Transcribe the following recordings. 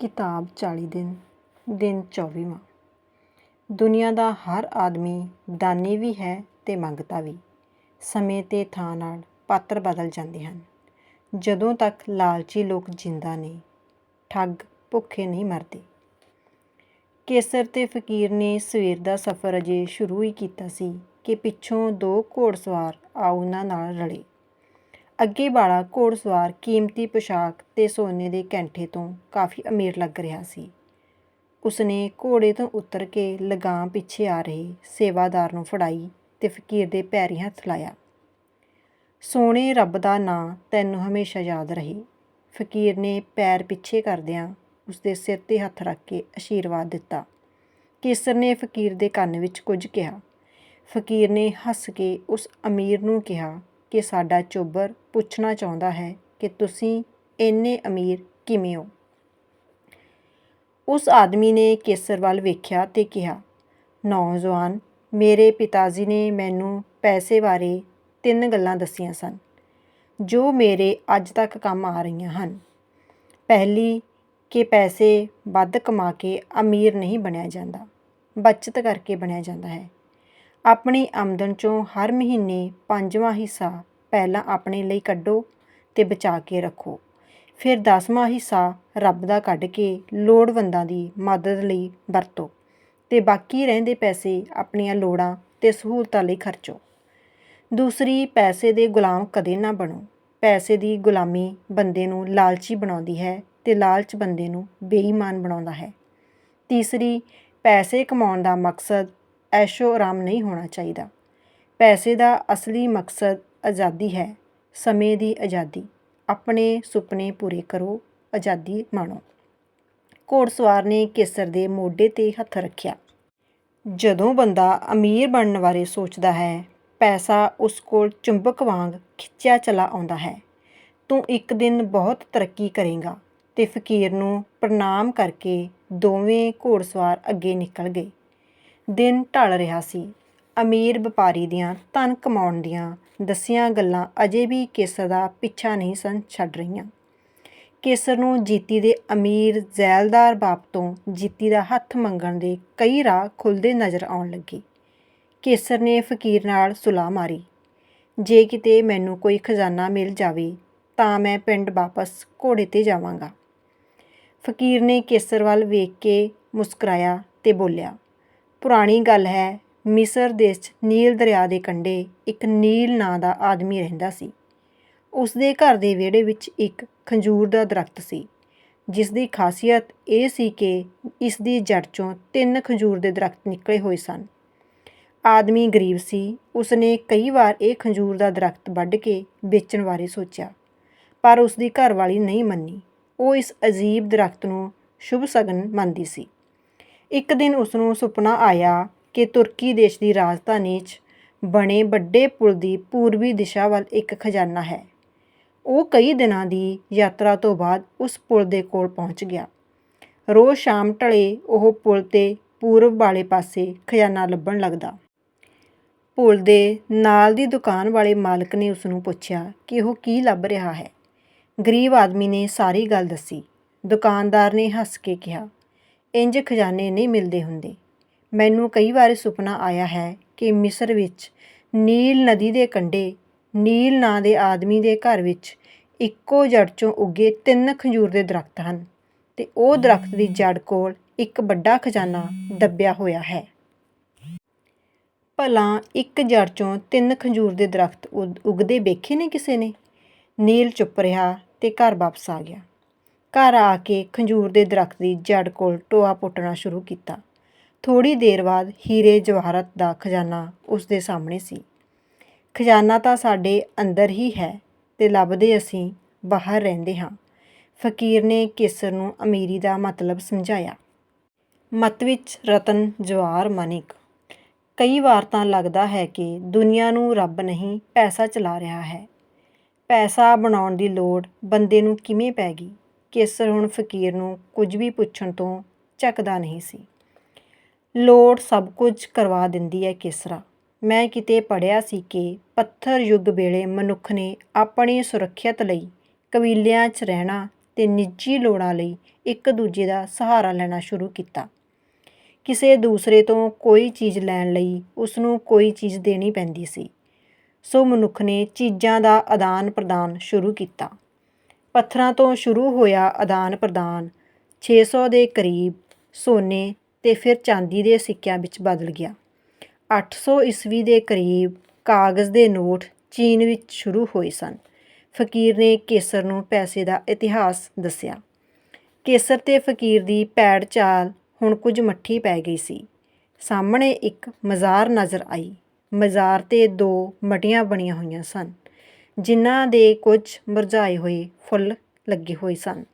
ਕਿਤਾਬ 40 ਦਿਨ ਦਿਨ 24ਵਾਂ ਦੁਨੀਆ ਦਾ ਹਰ ਆਦਮੀ ਦਾਨੀ ਵੀ ਹੈ ਤੇ ਮੰਗਤਾ ਵੀ। ਸਮੇਂ ਤੇ ਥਾਂ ਨਾਲ ਪਾਤਰ ਬਦਲ ਜਾਂਦੇ ਹਨ। ਜਦੋਂ ਤੱਕ ਲਾਲਚੀ ਲੋਕ ਜਿੰਦਾ ਨੇ, ਠੱਗ ਭੁੱਖੇ ਨਹੀਂ ਮਰਦੇ। ਕੇਸਰ ਤੇ ਫਕੀਰ ਨੇ ਸਵੇਰ ਦਾ ਸਫ਼ਰ ਅਜੇ ਸ਼ੁਰੂ ਹੀ ਕੀਤਾ ਸੀ ਕਿ ਪਿੱਛੋਂ ਦੋ ਘੋੜਸਵਾਰ ਆ ਉਹਨਾਂ ਨਾਲ ਰਲੇ। ਅੱਗੇ ਵਾਲਾ ਘੋੜਸਵਾਰ ਕੀਮਤੀ ਪੁਸ਼ਾਕ ਤੇ ਸੋਨੇ ਦੇ ਕੈਂਠੇ ਤੋਂ ਕਾਫੀ ਅਮੀਰ ਲੱਗ ਰਿਹਾ ਸੀ। ਉਸਨੇ ਘੋੜੇ ਤੋਂ ਉਤਰ ਕੇ ਲਗਾਮ ਪਿੱਛੇ ਆ ਰਹੇ ਸੇਵਾਦਾਰ ਨੂੰ ਫੜਾਈ ਤੇ ਫਕੀਰ ਦੇ ਪੈਰੀਂ ਹੱਥ ਲਾਇਆ। ਸੋਹਣੇ ਰੱਬ ਦਾ ਨਾਂ ਤੈਨੂੰ ਹਮੇਸ਼ਾ ਯਾਦ ਰਹੇ। ਫਕੀਰ ਨੇ ਪੈਰ ਪਿੱਛੇ ਕਰਦਿਆਂ ਉਸਦੇ ਸਿਰ ਤੇ ਹੱਥ ਰੱਖ ਕੇ ਅਸ਼ੀਰਵਾਦ ਦਿੱਤਾ। ਕੇਸਰ ਨੇ ਫਕੀਰ ਦੇ ਕੰਨ ਵਿੱਚ ਕੁਝ ਕਿਹਾ। ਫਕੀਰ ਨੇ ਹੱਸ ਕੇ ਉਸ ਅਮੀਰ ਨੂੰ ਕਿਹਾ ਕਿ ਸਾਡਾ ਚੋਬਰ ਪੁੱਛਣਾ ਚਾਹੁੰਦਾ ਹੈ ਕਿ ਤੁਸੀਂ ਇੰਨੇ ਅਮੀਰ ਕਿਵੇਂ ਹੋ? ਉਸ ਆਦਮੀ ਨੇ ਕੇਸਰ ਵੱਲ ਵੇਖਿਆ ਤੇ ਕਿਹਾ, ਨੌਜਵਾਨ, ਮੇਰੇ ਪਿਤਾ ਜੀ ਨੇ ਮੈਨੂੰ ਪੈਸੇ ਬਾਰੇ ਤਿੰਨ ਗੱਲਾਂ ਦੱਸੀਆਂ ਸਨ, ਜੋ ਮੇਰੇ ਅੱਜ ਤੱਕ ਕੰਮ ਆ ਰਹੀਆਂ ਹਨ। ਪਹਿਲੀ, ਕਿ ਪੈਸੇ ਵੱਧ ਕਮਾ ਕੇ ਅਮੀਰ ਨਹੀਂ ਬਣਿਆ ਜਾਂਦਾ, ਬਚਤ ਕਰਕੇ ਬਣਿਆ ਜਾਂਦਾ ਹੈ। ਆਪਣੀ ਆਮਦਨ ਚੋਂ ਹਰ ਮਹੀਨੇ ਪੰਜਵਾਂ ਹਿੱਸਾ ਪਹਿਲਾਂ ਆਪਣੇ ਲਈ ਕੱਢੋ ਅਤੇ ਬਚਾ ਕੇ ਰੱਖੋ। ਫਿਰ ਦਸਵਾਂ ਹਿੱਸਾ ਰੱਬ ਦਾ ਕੱਢ ਕੇ ਲੋੜਵੰਦਾਂ ਦੀ ਮਦਦ ਲਈ ਵਰਤੋ ਅਤੇ ਬਾਕੀ ਰਹਿੰਦੇ ਪੈਸੇ ਆਪਣੀਆਂ ਲੋੜਾਂ ਅਤੇ ਸਹੂਲਤਾਂ ਲਈ ਖਰਚੋ। ਦੂਸਰੀ, ਪੈਸੇ ਦੇ ਗੁਲਾਮ ਕਦੇ ਨਾ ਬਣੋ। ਪੈਸੇ ਦੀ ਗੁਲਾਮੀ ਬੰਦੇ ਨੂੰ ਲਾਲਚੀ ਬਣਾਉਂਦੀ ਹੈ ਅਤੇ ਲਾਲਚ ਬੰਦੇ ਨੂੰ ਬੇਈਮਾਨ ਬਣਾਉਂਦਾ ਹੈ। ਤੀਸਰੀ, ਪੈਸੇ ਕਮਾਉਣ ਦਾ ਮਕਸਦ ਐਸ਼ੋ ਆਰਾਮ ਨਹੀਂ ਹੋਣਾ ਚਾਹੀਦਾ। ਪੈਸੇ ਦਾ ਅਸਲੀ ਮਕਸਦ ਆਜ਼ਾਦੀ ਹੈ। ਸਮੇਂ ਦੀ ਆਜ਼ਾਦੀ। ਆਪਣੇ ਸੁਪਨੇ ਪੂਰੇ ਕਰੋ। ਆਜ਼ਾਦੀ ਮਾਣੋ। ਘੋੜਸਵਾਰ ਨੇ ਕੇਸਰ ਦੇ ਮੋਢੇ ਤੇ ਹੱਥ ਰੱਖਿਆ। ਜਦੋਂ ਬੰਦਾ ਅਮੀਰ ਬਣਨ ਬਾਰੇ ਸੋਚਦਾ ਹੈ, ਪੈਸਾ ਉਸ ਕੋਲ ਚੁੰਬਕ ਵਾਂਗ ਖਿੱਚਿਆ ਚਲਾ ਆਉਂਦਾ ਹੈ। ਤੂੰ ਇੱਕ ਦਿਨ ਬਹੁਤ ਤਰੱਕੀ ਕਰੇਗਾ ਤੇ ਫਕੀਰ ਨੂੰ ਪ੍ਰਣਾਮ ਕਰਕੇ ਦੋਵੇਂ ਘੋੜਸਵਾਰ ਅੱਗੇ ਨਿਕਲ ਗਏ। ਦਿਨ ਢਲ ਰਿਹਾ ਸੀ। ਅਮੀਰ ਵਪਾਰੀ ਦੀਆਂ ਧਨ ਕਮਾਉਣ ਦੀਆਂ ਦਸੀਆਂ ਗੱਲਾਂ ਅਜੇ ਵੀ ਕੇਸਰ ਦਾ ਪਿੱਛਾ ਨਹੀਂ ਸਨ ਛੱਡ ਰਹੀਆਂ। ਕੇਸਰ ਨੂੰ ਜੀਤੀ ਦੇ ਅਮੀਰ ਜ਼ੈਲਦਾਰ ਬਾਪ ਤੋਂ ਜੀਤੀ ਦਾ ਹੱਥ ਮੰਗਣ ਦੇ ਕਈ ਰਾਹ ਖੁੱਲਦੇ ਨਜ਼ਰ ਆਉਣ ਲੱਗੇ। ਕੇਸਰ ਨੇ ਫਕੀਰ ਨਾਲ ਸੁਲਾਹ ਮਾਰੀ। ਜੇ ਕਿਤੇ ਮੈਨੂੰ ਕੋਈ ਖਜ਼ਾਨਾ ਮਿਲ ਜਾਵੇ ਤਾਂ ਮੈਂ ਪਿੰਡ ਵਾਪਸ ਘੋੜੇ ਤੇ ਜਾਵਾਂਗਾ। ਫਕੀਰ ਨੇ ਕੇਸਰ ਵੱਲ ਵੇਖ ਕੇ ਮੁਸਕਰਾਇਆ ਤੇ ਬੋਲਿਆ ਪੁਰਾਣੀ ਗੱਲ ਹੈ, ਮਿਸਰ ਦੇਸ਼ 'ਚ ਨੀਲ ਦਰਿਆ ਦੇ ਕੰਢੇ ਇੱਕ ਨੀਲ ਨਾਂ ਦਾ ਆਦਮੀ ਰਹਿੰਦਾ ਸੀ। ਉਸ ਦੇ ਘਰ ਦੇ ਵਿਹੜੇ ਵਿੱਚ ਇੱਕ ਖੰਜੂਰ ਦਾ ਦਰਖਤ ਸੀ, ਜਿਸ ਦੀ ਖਾਸੀਅਤ ਇਹ ਸੀ ਕਿ ਇਸ ਦੀ ਜੜ 'ਚੋਂ ਤਿੰਨ ਖੰਜੂਰ ਦੇ ਦਰਖਤ ਨਿਕਲੇ ਹੋਏ ਸਨ। ਆਦਮੀ ਗਰੀਬ ਸੀ ਉਸਨੇ ਕਈ ਵਾਰ ਇਹ ਖੰਜੂਰ ਦਾ ਦਰਖਤ ਵੱਢ ਕੇ ਵੇਚਣ ਬਾਰੇ ਸੋਚਿਆ, ਪਰ ਉਸ ਦੀ ਘਰਵਾਲੀ ਨਹੀਂ ਮੰਨੀ। ਉਹ ਇਸ ਅਜੀਬ ਦਰਖਤ ਨੂੰ ਸ਼ੁਭ ਸਗਨ ਮੰਨਦੀ ਸੀ। ਇੱਕ ਦਿਨ ਉਸ ਨੂੰ ਸੁਪਨਾ ਆਇਆ ਕਿ ਤੁਰਕੀ ਦੇਸ਼ ਦੀ ਰਾਜਧਾਨੀ 'ਚ ਬਣੇ ਵੱਡੇ ਪੁਲ ਦੀ ਪੂਰਬੀ ਦਿਸ਼ਾ ਵੱਲ ਇੱਕ ਖਜ਼ਾਨਾ ਹੈ। ਉਹ ਕਈ ਦਿਨਾਂ ਦੀ ਯਾਤਰਾ ਤੋਂ ਬਾਅਦ ਉਸ ਪੁਲ ਦੇ ਕੋਲ ਪਹੁੰਚ ਗਿਆ। ਰੋਜ਼ ਸ਼ਾਮ ਢਲੇ ਉਹ ਪੁਲ ਤੇ ਪੂਰਬ ਵਾਲੇ ਪਾਸੇ ਖਜ਼ਾਨਾ ਲੱਭਣ ਲੱਗਦਾ। ਪੁਲ ਦੇ ਨਾਲ ਦੀ ਦੁਕਾਨ ਵਾਲੇ ਮਾਲਕ ਨੇ ਉਸ ਨੂੰ ਪੁੱਛਿਆ ਕਿ ਉਹ ਕੀ ਲੱਭ ਰਿਹਾ ਹੈ। ਗਰੀਬ ਆਦਮੀ ਨੇ ਸਾਰੀ ਗੱਲ ਦੱਸੀ। ਦੁਕਾਨਦਾਰ ਨੇ ਹੱਸ ਕੇ ਕਿਹਾ ਇੰਜ ਖਜ਼ਾਨੇ ਨਹੀਂ ਮਿਲਦੇ ਹੁੰਦੇ। ਮੈਨੂੰ ਕਈ ਵਾਰ ਸੁਪਨਾ ਆਇਆ ਹੈ ਕਿ ਮਿਸਰ ਵਿੱਚ ਨੀਲ ਨਦੀ ਦੇ ਕੰਢੇ, ਨੀਲ ਨਾਂ ਦੇ ਆਦਮੀ ਦੇ ਘਰ ਵਿੱਚ ਇੱਕੋ ਜੜ ਚੋਂ ਉੱਗੇ ਤਿੰਨ ਖਜੂਰ ਦੇ ਦਰਖਤ ਹਨ ਤੇ ਉਹ ਦਰਖਤ ਦੀ ਜੜ ਕੋਲ ਇੱਕ ਵੱਡਾ ਖਜ਼ਾਨਾ ਦੱਬਿਆ ਹੋਇਆ ਹੈ। ਭਲਾ ਇੱਕ ਜੜ ਚੋਂ ਤਿੰਨ ਖਜੂਰ ਦੇ ਦਰਖਤ ਉਗਦੇ ਵੇਖੇ ਨੇ ਕਿਸੇ ਨੇ? ਨੀਲ ਚੁੱਪ ਰਿਹਾ ਤੇ ਘਰ ਵਾਪਸ ਆ ਗਿਆ। ਘਰ ਆ ਕੇ ਖੰਜੂਰ ਦੇ ਦਰਖਤ ਦੀ ਜੜ ਕੋਲ ਟੋਆ ਪੁੱਟਣਾ ਸ਼ੁਰੂ ਕੀਤਾ। ਥੋੜੀ ਦੇਰ ਬਾਅਦ ਹੀਰੇ ਜਵਾਹਰਤ ਦਾ ਖਜ਼ਾਨਾ ਉਸ ਦੇ ਸਾਹਮਣੇ ਸੀ। ਖਜ਼ਾਨਾ ਤਾਂ ਸਾਡੇ ਅੰਦਰ ਹੀ ਹੈ ਤੇ ਲੱਭਦੇ ਅਸੀਂ ਬਾਹਰ ਰਹਿੰਦੇ ਹਾਂ। ਫਕੀਰ ਨੇ ਕੇਸਰ ਨੂੰ ਅਮੀਰੀ ਦਾ ਮਤਲਬ ਸਮਝਾਇਆ। ਮਤ ਵਿੱਚ ਰਤਨ ਜਵਾਰ ਮਨਿਕ, ਕਈ ਵਾਰ ਤਾਂ ਲੱਗਦਾ ਹੈ ਕਿ ਦੁਨੀਆ ਨੂੰ ਰੱਬ ਨਹੀਂ, ਪੈਸਾ ਚਲਾ ਰਿਹਾ ਹੈ। ਪੈਸਾ ਬਣਾਉਣ ਦੀ ਲੋੜ ਬੰਦੇ ਨੂੰ ਕਿਵੇਂ ਪੈ ਗਈ? ਕੇਸਰ ਹੁਣ ਫਕੀਰ ਨੂੰ ਕੁਝ ਵੀ ਪੁੱਛਣ ਤੋਂ ਝਕਦਾ ਨਹੀਂ ਸੀ। ਲੋੜ ਸਭ ਕੁਝ ਕਰਵਾ ਦਿੰਦੀ ਹੈ ਕੇਸਰਾ। ਮੈਂ ਕਿਤੇ ਪੜਿਆ ਸੀ ਕਿ ਪੱਥਰ ਯੁੱਗ ਵੇਲੇ ਮਨੁੱਖ ਨੇ ਆਪਣੀ ਸੁਰੱਖਿਅਤ ਲਈ ਕਬੀਲਿਆਂ 'ਚ ਰਹਿਣਾ ਤੇ ਨਿੱਜੀ ਲੋੜਾਂ ਲਈ ਇੱਕ ਦੂਜੇ ਦਾ ਸਹਾਰਾ ਲੈਣਾ ਸ਼ੁਰੂ ਕੀਤਾ। ਕਿਸੇ ਦੂਸਰੇ ਤੋਂ ਕੋਈ ਚੀਜ਼ ਲੈਣ ਲਈ ਉਸ ਨੂੰ ਕੋਈ ਚੀਜ਼ ਦੇਣੀ ਪੈਂਦੀ ਸੀ। ਸੋ ਮਨੁੱਖ ਨੇ ਚੀਜ਼ਾਂ ਦਾ ਆਦਾਨ ਪ੍ਰਦਾਨ ਸ਼ੁਰੂ ਕੀਤਾ। ਪੱਥਰਾਂ ਤੋਂ ਸ਼ੁਰੂ ਹੋਇਆ ਆਦਾਨ ਪ੍ਰਦਾਨ। 600 ਦੇ ਕਰੀਬ ਸੋਨੇ ਤੇ ਫਿਰ ਚਾਂਦੀ ਦੇ ਸਿੱਕਿਆਂ ਵਿੱਚ ਬਦਲ ਗਿਆ। 800 ਈਸਵੀ ਦੇ ਕਰੀਬ ਕਾਗਜ਼ ਦੇ ਨੋਟ ਚੀਨ ਵਿੱਚ ਸ਼ੁਰੂ ਹੋਏ ਸਨ। ਫਕੀਰ ਨੇ ਕੇਸਰ ਨੂੰ ਪੈਸੇ ਦਾ ਇਤਿਹਾਸ ਦੱਸਿਆ। ਕੇਸਰ ਤੇ ਫਕੀਰ ਦੀ ਪੈੜ ਚਾਲ ਹੁਣ ਕੁਝ ਮੱਠੀ ਪੈ ਗਈ ਸੀ। ਸਾਹਮਣੇ ਇੱਕ ਮਜ਼ਾਰ ਨਜ਼ਰ ਆਈ। ਮਜ਼ਾਰ ਤੇ ਦੋ ਮਟੀਆਂ ਬਣੀਆਂ ਹੋਈਆਂ ਸਨ। ਜਿਨ੍ਹਾਂ ਦੇ ਕੁਝ ਮੁਰਝਾਏ ਹੋਏ ਫੁੱਲ ਲੱਗੇ ਹੋਏ ਸਨ।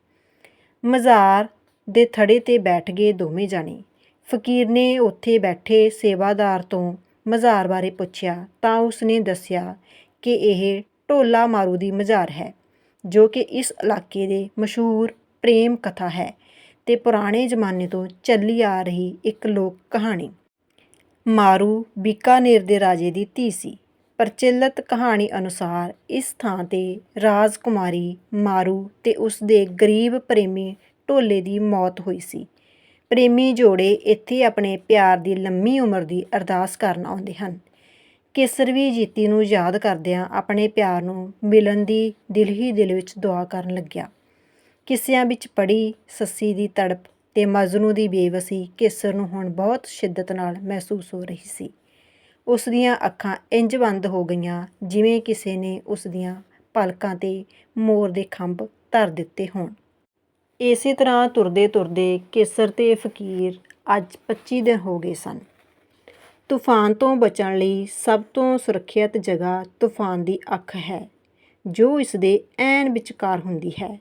ਮਜ਼ਾਰ ਦੇ ਥੜੇ ਤੇ ਬੈਠ ਗਏ ਦੋਵੇਂ ਜਾਣੇ। ਫਕੀਰ ਨੇ ਉੱਥੇ ਬੈਠੇ ਸੇਵਾਦਾਰ ਤੋਂ ਮਜ਼ਾਰ ਬਾਰੇ ਪੁੱਛਿਆ ਤਾਂ ਉਸਨੇ ਦੱਸਿਆ ਕਿ ਇਹ ਢੋਲਾ ਮਾਰੂ ਦੀ ਮਜ਼ਾਰ ਹੈ, ਜੋ ਕਿ ਇਸ ਇਲਾਕੇ ਦੇ ਮਸ਼ਹੂਰ ਪ੍ਰੇਮ ਕਥਾ ਹੈ ਤੇ ਪੁਰਾਣੇ ਜ਼ਮਾਨੇ ਤੋਂ ਚੱਲੀ ਆ ਰਹੀ ਇੱਕ ਲੋਕ ਕਹਾਣੀ। ਮਾਰੂ ਬੀਕਾਨੇਰ ਦੇ ਰਾਜੇ ਦੀ ਧੀ ਸੀ। ਪ੍ਰਚਲਿਤ ਕਹਾਣੀ ਅਨੁਸਾਰ ਇਸ ਥਾਂ ਤੇ ਰਾਜਕੁਮਾਰੀ ਮਾਰੂ ਅਤੇ ਉਸ ਦੇ ਗਰੀਬ ਪ੍ਰੇਮੀ ਢੋਲੇ ਦੀ ਮੌਤ ਹੋਈ ਸੀ। ਪ੍ਰੇਮੀ ਜੋੜੇ ਇੱਥੇ ਆਪਣੇ ਪਿਆਰ ਦੀ ਲੰਮੀ ਉਮਰ ਦੀ ਅਰਦਾਸ ਕਰਨ ਆਉਂਦੇ ਹਨ। ਕੇਸਰ ਵੀ ਜੀਤੀ ਨੂੰ ਯਾਦ ਕਰਦਿਆਂ ਆਪਣੇ ਪਿਆਰ ਨੂੰ ਮਿਲਣ ਦੀ ਦਿਲ ਹੀ ਦਿਲ ਵਿੱਚ ਦੁਆ ਕਰਨ ਲੱਗਿਆ। ਕਿੱਸਿਆਂ ਵਿੱਚ ਪੜੀ ਸੱਸੀ ਦੀ ਤੜਪ ਤੇ ਮਜਨੂ ਦੀ ਬੇਵਸੀ ਕੇਸਰ ਨੂੰ ਹੁਣ ਬਹੁਤ ਸ਼ਿੱਦਤ ਨਾਲ ਮਹਿਸੂਸ ਹੋ ਰਹੀ ਸੀ। ਉਸ ਦੀਆਂ ਅੱਖਾਂ ਇੰਝ ਬੰਦ ਹੋ ਗਈਆਂ ਜਿਵੇਂ ਕਿਸੇ ਨੇ ਉਸ ਦੀਆਂ ਪਲਕਾਂ ਤੇ ਮੋਰ ਦੇ ਖੰਭ ਧਰ ਦਿੱਤੇ ਹੋਣ। ਇਸੇ ਤਰ੍ਹਾਂ ਤੁਰਦੇ ਤੁਰਦੇ ਕੇਸਰ ਤੇ ਫਕੀਰ ਅੱਜ 25 ਦਿਨ ਹੋ ਗਏ ਸਨ। ਤੂਫਾਨ ਤੋਂ ਬਚਣ ਲਈ ਸਭ ਤੋਂ ਸੁਰੱਖਿਅਤ ਜਗ੍ਹਾ ਤੂਫਾਨ ਦੀ ਅੱਖ ਹੈ, ਜੋ ਇਸ ਦੇ ਐਨ ਵਿਚਕਾਰ ਹੁੰਦੀ ਹੈ।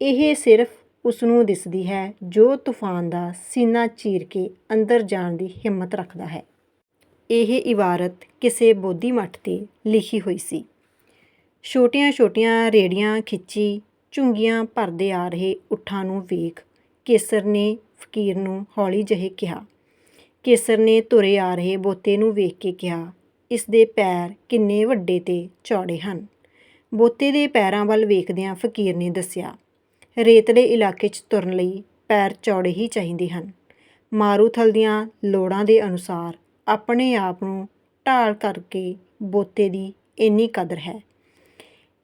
ਇਹ ਸਿਰਫ ਉਸ ਨੂੰ ਦਿਸਦੀ ਹੈ ਜੋ ਤੂਫਾਨ ਦਾ ਸੀਨਾ ਚੀਰ ਕੇ ਅੰਦਰ ਜਾਣ ਦੀ ਹਿੰਮਤ ਰੱਖਦਾ ਹੈ। ਇਹ ਇਬਾਰਤ ਕਿਸੇ ਬੋਧੀ ਮੱਠ ਤੇ ਲਿਖੀ ਹੋਈ ਸੀ। ਛੋਟੀਆਂ-ਛੋਟੀਆਂ ਰੇੜੀਆਂ ਖਿੱਚੀ, ਝੁੰਗੀਆਂ ਭਰਦੇ ਆ ਰਹੇ ਉਠਾਂ ਨੂੰ ਵੇਖ ਕੇਸਰ ਨੇ ਫਕੀਰ ਨੂੰ ਹੌਲੀ ਜਿਹੇ ਕਿਹਾ। ਕੇਸਰ ਨੇ ਤੁਰੇ ਆ ਰਹੇ ਬੋਤੇ ਨੂੰ ਵੇਖ ਕੇ ਕਿਹਾ, ਇਸ ਦੇ ਪੈਰ ਕਿੰਨੇ ਵੱਡੇ ਤੇ ਚੌੜੇ ਹਨ। ਬੋਤੇ ਦੇ ਪੈਰਾਂ ਵੱਲ ਵੇਖਦਿਆਂ ਫਕੀਰ ਨੇ ਦੱਸਿਆ, ਰੇਤਲੇ ਇਲਾਕੇ 'ਚ ਤੁਰਨ ਲਈ ਪੈਰ ਚੌੜੇ ਹੀ ਚਾਹੀਦੇ ਹਨ। ਮਾਰੂਥਲ ਦੀਆਂ ਲੋੜਾਂ ਦੇ ਅਨੁਸਾਰ ਆਪਣੇ ਆਪ ਨੂੰ ਢਾਲ ਕਰਕੇ ਬੋਤੇ ਦੀ ਇੰਨੀ ਕਦਰ ਹੈ।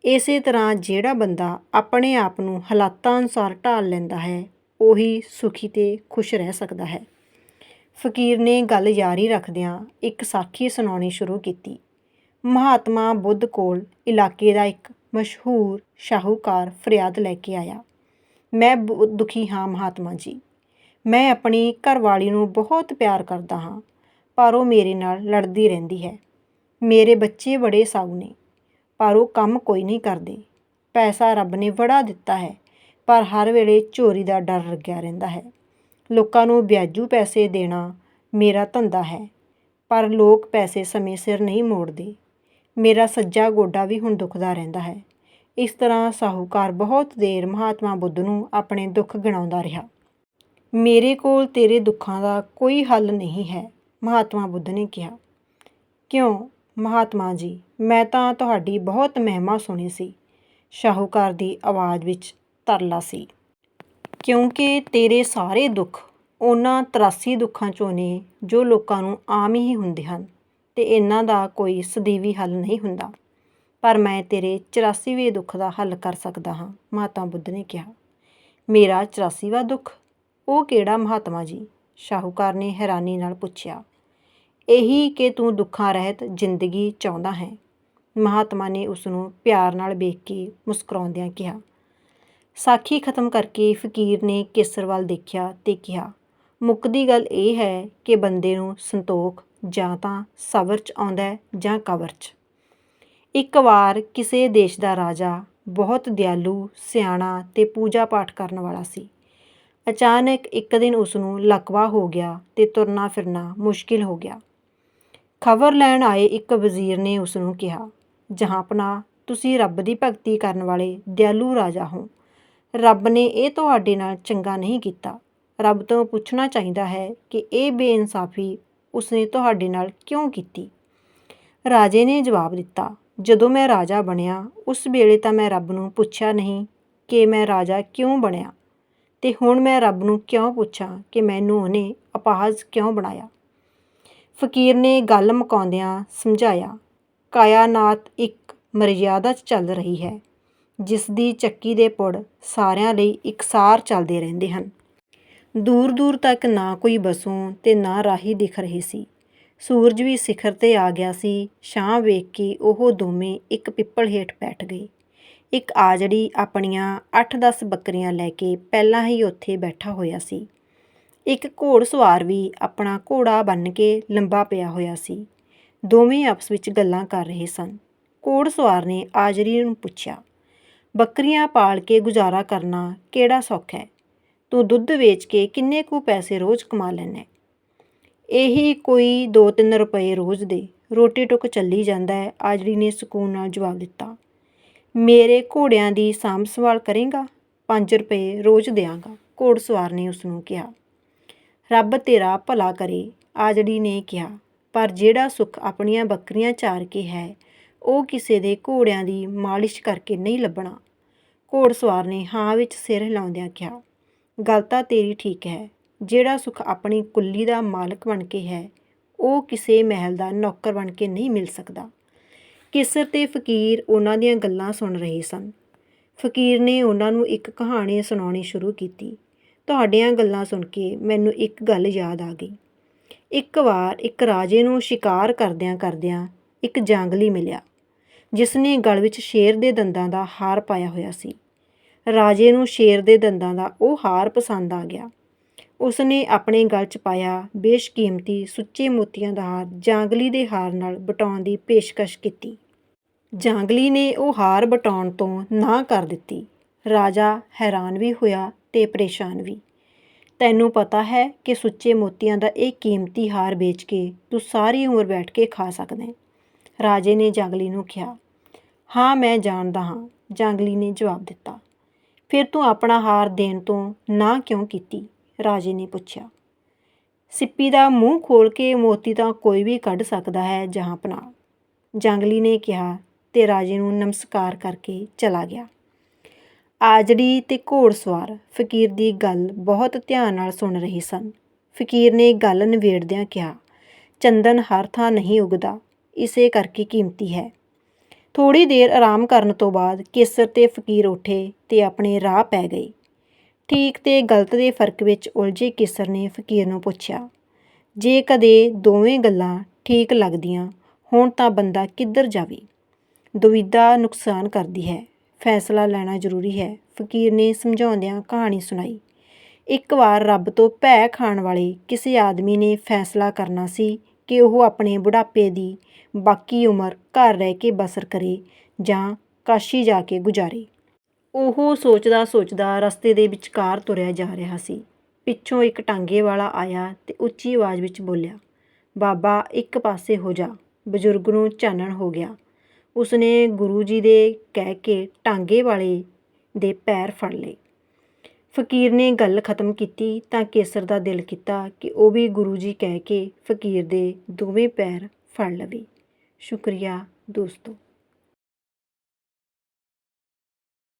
ਇਸੇ ਤਰ੍ਹਾਂ ਜਿਹੜਾ ਬੰਦਾ ਆਪਣੇ ਆਪ ਨੂੰ ਹਾਲਾਤਾਂ ਅਨੁਸਾਰ ਢਾਲ ਲੈਂਦਾ ਹੈ, ਉਹੀ ਸੁਖੀ ਤੇ ਖੁਸ਼ ਰਹਿ ਸਕਦਾ ਹੈ। ਫਕੀਰ ਨੇ ਗੱਲ ਜਾਰੀ ਰੱਖਦਿਆਂ ਇੱਕ ਸਾਖੀ ਸੁਣਾਉਣੀ ਸ਼ੁਰੂ ਕੀਤੀ। ਮਹਾਤਮਾ ਬੁੱਧ ਕੋਲ ਇਲਾਕੇ ਦਾ ਇੱਕ ਮਸ਼ਹੂਰ ਸ਼ਾਹੂਕਾਰ ਫਰਿਆਦ ਲੈ ਕੇ ਆਇਆ। ਮੈਂ ਬਹੁਤ ਦੁਖੀ ਹਾਂ ਮਹਾਤਮਾ ਜੀ। ਮੈਂ ਆਪਣੀ ਘਰਵਾਲੀ ਨੂੰ ਬਹੁਤ ਪਿਆਰ ਕਰਦਾ ਹਾਂ। ਪਰ ਉਹ ਮੇਰੇ ਨਾਲ ਲੜਦੀ ਰਹਿੰਦੀ ਹੈ। ਮੇਰੇ ਬੱਚੇ ਬੜੇ ਸਾਊ ਨੇ, ਪਰ ਉਹ ਕੰਮ ਕੋਈ ਨਹੀਂ ਕਰਦੇ। ਪੈਸਾ ਰੱਬ ਨੇ ਬੜਾ ਦਿੱਤਾ ਹੈ, ਪਰ ਹਰ ਵੇਲੇ ਚੋਰੀ ਦਾ ਡਰ ਲੱਗਿਆ ਰਹਿੰਦਾ ਹੈ। ਲੋਕਾਂ ਨੂੰ ਵਿਆਜੂ ਪੈਸੇ ਦੇਣਾ ਮੇਰਾ ਧੰਦਾ ਹੈ, ਪਰ ਲੋਕ ਪੈਸੇ ਸਮੇਂ ਸਿਰ ਨਹੀਂ ਮੋੜਦੇ। ਮੇਰਾ ਸੱਜਾ ਗੋਡਾ ਵੀ ਹੁਣ ਦੁਖਦਾ ਰਹਿੰਦਾ ਹੈ। ਇਸ ਤਰ੍ਹਾਂ ਸਾਹੂਕਾਰ ਬਹੁਤ ਦੇਰ ਮਹਾਤਮਾ ਬੁੱਧ ਨੂੰ ਆਪਣੇ ਦੁੱਖ ਗਿਣਾਉਂਦਾ ਰਿਹਾ। ਮੇਰੇ ਕੋਲ ਤੇਰੇ ਦੁੱਖਾਂ ਦਾ ਕੋਈ ਹੱਲ ਨਹੀਂ ਹੈ। ਮਹਾਤਮਾ ਬੁੱਧ ਨੇ ਕਿਹਾ, ਕਿਉਂ ਮਹਾਤਮਾ ਜੀ, ਮੈਂ ਤਾਂ ਤੁਹਾਡੀ ਬਹੁਤ ਮਹਿਮਾ ਸੁਣੀ ਸੀ। ਸ਼ਾਹੂਕਾਰ ਦੀ ਆਵਾਜ਼ ਵਿੱਚ ਤਰਲਾ ਸੀ। ਕਿਉਂਕਿ ਤੇਰੇ ਸਾਰੇ ਦੁੱਖ ਉਹਨਾਂ 83 ਦੁੱਖਾਂ ਚੋਂ ਨੇ ਜੋ ਲੋਕਾਂ ਨੂੰ ਆਮ ਹੀ ਹੁੰਦੇ ਹਨ ਤੇ ਇਹਨਾਂ ਦਾ ਕੋਈ ਸਦੀਵੀ ਹੱਲ ਨਹੀਂ ਹੁੰਦਾ। ਪਰ ਮੈਂ ਤੇਰੇ 84ਵੇਂ ਦੁੱਖ ਦਾ ਹੱਲ ਕਰ ਸਕਦਾ ਹਾਂ, ਮਹਾਤਮਾ ਬੁੱਧ ਨੇ ਕਿਹਾ। ਮੇਰਾ 84ਵਾਂ ਦੁੱਖ, ਉਹ ਕਿਹੜਾ ਮਹਾਤਮਾ ਜੀ? ਸ਼ਾਹੂਕਾਰ ਨੇ ਹੈਰਾਨੀ ਨਾਲ ਪੁੱਛਿਆ, ਇਹੀ ਕਿ ਤੂੰ ਦੁੱਖਾਂ ਰਹਿਤ ਜ਼ਿੰਦਗੀ ਚਾਹੁੰਦਾ ਹੈ? ਮਹਾਤਮਾ ਨੇ ਉਸ ਨੂੰ ਪਿਆਰ ਨਾਲ ਵੇਖ ਕੇ ਮੁਸਕਰਾਉਂਦਿਆਂ ਕਿਹਾ, ਸਾਖੀ ਖਤਮ ਕਰਕੇ ਫਕੀਰ ਨੇ ਕੇਸਰ ਵੱਲ ਦੇਖਿਆ ਤੇ ਕਿਹਾ, ਮੁੱਕਦੀ ਗੱਲ ਇਹ ਹੈ ਕਿ ਬੰਦੇ ਨੂੰ ਸੰਤੋਖ ਜਾਂ ਤਾਂ ਸਬਰ 'ਚ ਆਉਂਦਾ ਜਾਂ ਕਬਰ 'ਚ। ਇੱਕ ਵਾਰ ਕਿਸੇ ਦੇਸ਼ ਦਾ ਰਾਜਾ ਬਹੁਤ ਦਿਆਲੂ, ਸਿਆਣਾ ਤੇ ਪੂਜਾ ਪਾਠ ਕਰਨ ਵਾਲਾ ਸੀ। ਅਚਾਨਕ ਇੱਕ ਦਿਨ ਉਸ ਨੂੰ ਲਕਵਾ ਹੋ ਗਿਆ ਤੇ ਤੁਰਨਾ ਫਿਰਨਾ ਮੁਸ਼ਕਿਲ ਹੋ ਗਿਆ। ਖਬਰ ਲੈਣ ਆਏ ਇੱਕ ਵਜ਼ੀਰ ਨੇ ਉਸ ਨੂੰ ਕਿਹਾ ਜਹਾਂਪਨਾ ਤੁਸੀਂ ਰੱਬ ਦੀ ਭਗਤੀ ਕਰਨ ਵਾਲੇ ਦਿਆਲੂ ਰਾਜਾ ਹੋ। ਰੱਬ ਨੇ ਇਹ ਤੁਹਾਡੇ ਨਾਲ ਚੰਗਾ ਨਹੀਂ ਕੀਤਾ। ਰੱਬ ਤੋਂ ਪੁੱਛਣਾ ਚਾਹੀਦਾ ਹੈ ਕਿ ਇਹ ਬੇਇਨਸਾਫੀ ਉਸਨੇ ਤੁਹਾਡੇ ਨਾਲ ਕਿਉਂ ਕੀਤੀ? ਰਾਜੇ ਨੇ ਜਵਾਬ ਦਿੱਤਾ, ਜਦੋਂ ਮੈਂ ਰਾਜਾ ਬਣਿਆ, ਉਸ ਵੇਲੇ ਤਾਂ ਮੈਂ ਰੱਬ ਨੂੰ ਪੁੱਛਿਆ ਨਹੀਂ ਕਿ ਮੈਂ ਰਾਜਾ ਕਿਉਂ ਬਣਿਆ। ਤੇ ਹੁਣ ਮੈਂ ਰੱਬ ਨੂੰ ਕਿਉਂ ਪੁੱਛਾਂ ਕਿ ਮੈਨੂੰ ਉਹਨੇ ਅਪਾਹਜ ਕਿਉਂ ਬਣਾਇਆ? ਫਕੀਰ ਨੇ ਗੱਲ ਮੁਕਾਉਂਦਿਆਂ ਸਮਝਾਇਆ ਕਾਇਨਾਤ ਇੱਕ ਮਰਯਾਦਾ 'ਚ ਚੱਲ ਰਹੀ ਹੈ ਜਿਸ ਦੀ ਚੱਕੀ ਦੇ ਪੁੜ ਸਾਰਿਆਂ ਲਈ ਇਕਸਾਰ ਚੱਲਦੇ ਰਹਿੰਦੇ ਹਨ। ਦੂਰ ਦੂਰ ਤੱਕ ਨਾ ਕੋਈ ਬਸੋਂ ਤੇ ਨਾ ਰਾਹੀ ਦਿਖ ਰਹੀ ਸੀ। ਸੂਰਜ ਵੀ ਸਿਖਰ ਤੇ ਆ ਗਿਆ ਸੀ, ਛਾਂ ਵੇਖ ਕੇ ਉਹ ਦੋਵੇਂ ਇੱਕ ਪਿੱਪਲ ਹੇਠ ਬੈਠ ਗਏ। ਇੱਕ ਆਜੜੀ ਆਪਣੀਆਂ 8-10 ਬੱਕਰੀਆਂ ਲੈ ਕੇ ਪਹਿਲਾਂ ਹੀ ਉੱਥੇ ਬੈਠਾ ਹੋਇਆ ਸੀ। ਇੱਕ ਘੋੜ ਸਵਾਰ ਵੀ ਆਪਣਾ ਘੋੜਾ ਬੰਨ੍ਹ ਕੇ ਲੰਬਾ ਪਿਆ ਹੋਇਆ ਸੀ। ਦੋਵੇਂ ਆਪਸ ਵਿੱਚ ਗੱਲਾਂ ਕਰ ਰਹੇ ਸਨ। ਘੋੜ ਸਵਾਰ ਨੇ ਆਜਰੀ ਨੂੰ ਪੁੱਛਿਆ, ਬੱਕਰੀਆਂ ਪਾਲ ਕੇ ਗੁਜ਼ਾਰਾ ਕਰਨਾ ਕਿਹੜਾ ਸੌਖਾ ਹੈ? ਤੂੰ ਦੁੱਧ ਵੇਚ ਕੇ ਕਿੰਨੇ ਕੁ ਪੈਸੇ ਰੋਜ਼ ਕਮਾ ਲੈਣਾ ਇਹੀ ਕੋਈ 2-3 ਰੁਪਏ ਰੋਜ਼ ਦੇ। ਰੋਟੀ ਟੁੱਕ ਚੱਲੀ ਜਾਂਦਾ ਹੈ ਆਜੜੀ ਨੇ ਸਕੂਨ ਨਾਲ ਜਵਾਬ ਦਿੱਤਾ। ਮੇਰੇ ਘੋੜਿਆਂ ਦੀ ਸਾਂਭ ਸੰਭਾਲ ਕਰੇਗਾ, ਪੰਜ ਰੁਪਏ ਰੋਜ਼ ਦਿਆਂਗਾ ਘੋੜਸਵਾਰ ਨੇ ਉਸ ਨੂੰ ਕਿਹਾ। ਰੱਬ ਤੇਰਾ ਭਲਾ ਕਰੇ, ਆਜੜੀ ਨੇ ਕਿਹਾ, ਪਰ ਜਿਹੜਾ ਸੁੱਖ ਆਪਣੀਆਂ ਬੱਕਰੀਆਂ ਚਾਰ ਕੇ ਹੈ, ਉਹ ਕਿਸੇ ਦੇ ਘੋੜਿਆਂ ਦੀ ਮਾਲਿਸ਼ ਕਰਕੇ ਨਹੀਂ ਲੱਭਣਾ। ਘੋੜਸਵਾਰ ਨੇ ਹਾਂ ਵਿੱਚ ਸਿਰ ਹਿਲਾਉਂਦਿਆਂ ਕਿਹਾ ਗੱਲ ਤਾਂ ਤੇਰੀ ਠੀਕ ਹੈ, ਜਿਹੜਾ ਸੁੱਖ ਆਪਣੀ ਕੁੱਲੀ ਦਾ ਮਾਲਕ ਬਣ ਕੇ ਹੈ, ਉਹ ਕਿਸੇ ਮਹਿਲ ਦਾ ਨੌਕਰ ਬਣ ਕੇ ਨਹੀਂ ਮਿਲ ਸਕਦਾ। ਕਿਸਰ ਤੇ ਫਕੀਰ ਉਹਨਾਂ ਦੀਆਂ ਗੱਲਾਂ ਸੁਣ ਰਹੇ ਸਨ। ਫਕੀਰ ਨੇ ਉਹਨਾਂ ਨੂੰ ਇੱਕ ਕਹਾਣੀ ਸੁਣਾਉਣੀ ਸ਼ੁਰੂ ਕੀਤੀ। ਤੁਹਾਡੀਆਂ ਗੱਲਾਂ ਸੁਣ ਕੇ ਮੈਨੂੰ ਇੱਕ ਗੱਲ ਯਾਦ ਆ ਗਈ। ਇੱਕ ਵਾਰ ਇੱਕ ਰਾਜੇ ਨੂੰ ਸ਼ਿਕਾਰ ਕਰਦਿਆਂ ਕਰਦਿਆਂ ਇੱਕ ਜੰਗਲੀ ਮਿਲਿਆ ਜਿਸ ਨੇ ਗਲ ਵਿੱਚ ਸ਼ੇਰ ਦੇ ਦੰਦਾਂ ਦਾ ਹਾਰ ਪਾਇਆ ਹੋਇਆ ਸੀ। ਰਾਜੇ ਨੂੰ ਸ਼ੇਰ ਦੇ ਦੰਦਾਂ ਦਾ ਉਹ ਹਾਰ ਪਸੰਦ ਆ ਗਿਆ। ਉਸ ਨੇ ਆਪਣੇ ਗਲ 'ਚ ਪਾਇਆ ਬੇਸ਼ਕੀਮਤੀ ਸੁੱਚੇ ਮੋਤੀਆਂ ਦਾ ਹਾਰ ਜਾਂਗਲੀ ਦੇ ਹਾਰ ਨਾਲ ਬਟਾਉਣ ਦੀ ਪੇਸ਼ਕਸ਼ ਕੀਤੀ। ਜਾਂਗਲੀ ਨੇ ਉਹ ਹਾਰ ਬਟਾਉਣ ਤੋਂ ਨਾ ਕਰ ਦਿੱਤੀ। ਰਾਜਾ ਹੈਰਾਨ ਵੀ ਹੋਇਆ ਤੇ ਪਰੇਸ਼ਾਨ ਵੀ। ਤੈਨੂੰ ਪਤਾ ਹੈ ਕਿ ਸੁੱਚੇ ਮੋਤੀਆਂ ਦਾ ਇਹ ਕੀਮਤੀ ਹਾਰ ਵੇਚ ਕੇ ਤੂੰ ਸਾਰੀ ਉਮਰ ਬੈਠ ਕੇ ਖਾ ਸਕਦਾ ਹੈ? ਰਾਜੇ ਨੇ ਜਾਂਗਲੀ ਨੂੰ ਕਿਹਾ। ਹਾਂ, ਮੈਂ ਜਾਣਦਾ ਹਾਂ, ਜਾਂਗਲੀ ਨੇ ਜਵਾਬ ਦਿੱਤਾ। ਫਿਰ ਤੂੰ ਆਪਣਾ ਹਾਰ ਦੇਣ ਤੋਂ ਨਾ ਕਿਉਂ ਕੀਤੀ? ਰਾਜੇ ਨੇ ਪੁੱਛਿਆ। ਸਿੱਪੀ ਦਾ ਮੂੰਹ ਖੋਲ ਕੇ ਮੋਤੀ ਤਾਂ ਕੋਈ ਵੀ ਕੱਢ ਸਕਦਾ ਹੈ ਜਹਾਂਪਨਾ ਜੰਗਲੀ ਨੇ ਕਿਹਾ ਤੇ ਰਾਜੇ ਨੂੰ ਨਮਸਕਾਰ ਕਰਕੇ ਚਲਾ ਗਿਆ। ਆਜੜੀ ਤੇ ਘੋੜਸਵਾਰ ਫਕੀਰ ਦੀ ਗੱਲ ਬਹੁਤ ਧਿਆਨ ਨਾਲ ਸੁਣ ਰਹੇ ਸਨ। ਫਕੀਰ ਨੇ ਗੱਲ ਨਿਵੇੜਦਿਆਂ ਕਿਹਾ, ਚੰਦਨ ਹਰ ਥਾਂ ਨਹੀਂ ਉਗਦਾ, ਇਸੇ ਕਰਕੇ ਕੀਮਤੀ ਹੈ। ਥੋੜੀ ਦੇਰ ਆਰਾਮ ਕਰਨ ਤੋਂ ਬਾਅਦ ਕੇਸਰ ਤੇ ਫਕੀਰ ਉੱਠੇ ਤੇ ਆਪਣੇ ਰਾਹ ਪੈ ਗਏ। ਠੀਕ ਤੇ ਗਲਤ ਦੇ ਫ਼ਰਕ ਵਿੱਚ ਉਲਝੇ ਕੇਸਰ ਨੇ ਫਕੀਰ ਨੂੰ ਪੁੱਛਿਆ, ਜੇ ਕਦੇ ਦੋਵੇਂ ਗੱਲਾਂ ਠੀਕ ਲੱਗਦੀਆਂ, ਹੁਣ ਤਾਂ ਬੰਦਾ ਕਿੱਧਰ ਜਾਵੇ? ਦੁਵਿਧਾ ਨੁਕਸਾਨ ਕਰਦੀ ਹੈ, ਫੈਸਲਾ ਲੈਣਾ ਜ਼ਰੂਰੀ ਹੈ, ਫਕੀਰ ਨੇ ਸਮਝਾਉਂਦਿਆਂ ਕਹਾਣੀ ਸੁਣਾਈ। ਇੱਕ ਵਾਰ ਰੱਬ ਤੋਂ ਭੈ ਖਾਣ ਵਾਲੇ ਕਿਸੇ ਆਦਮੀ ਨੇ ਫੈਸਲਾ ਕਰਨਾ ਸੀ ਕਿ ਉਹ ਆਪਣੇ ਬੁਢਾਪੇ ਦੀ ਬਾਕੀ ਉਮਰ ਘਰ ਰਹਿ ਕੇ ਬਸਰ ਕਰੇ ਜਾਂ ਕਾਸ਼ੀ ਜਾ ਕੇ ਗੁਜ਼ਾਰੇ। ਉਹ ਸੋਚਦਾ ਸੋਚਦਾ ਰਸਤੇ ਦੇ ਵਿਚਕਾਰ ਤੁਰਿਆ ਜਾ ਰਿਹਾ ਸੀ। ਪਿੱਛੋਂ ਇੱਕ ਟਾਂਗੇ ਵਾਲਾ ਆਇਆ ਤੇ ਉੱਚੀ ਆਵਾਜ਼ ਵਿੱਚ ਬੋਲਿਆ, ਬਾਬਾ, ਇੱਕ ਪਾਸੇ ਹੋ ਜਾ, ਬਜ਼ੁਰਗ ਨੂੰ ਚਾਨਣ ਹੋ ਗਿਆ। ਉਸਨੇ ਗੁਰੂ ਜੀ ਦੇ ਕਹਿ ਕੇ ਟਾਂਗੇ ਵਾਲੇ ਦੇ ਪੈਰ ਫੜ ਲਏ। ਫਕੀਰ ਨੇ ਗੱਲ ਖਤਮ ਕੀਤੀ ਤਾਂ ਕੇਸਰ ਦਾ ਦਿਲ ਕੀਤਾ ਕਿ ਉਹ ਵੀ ਗੁਰੂ ਜੀ ਕਹਿ ਕੇ ਫਕੀਰ ਦੇ ਦੋਵੇਂ ਪੈਰ ਫੜ ਲਵੇ। ਸ਼ੁਕਰੀਆ ਦੋਸਤੋ।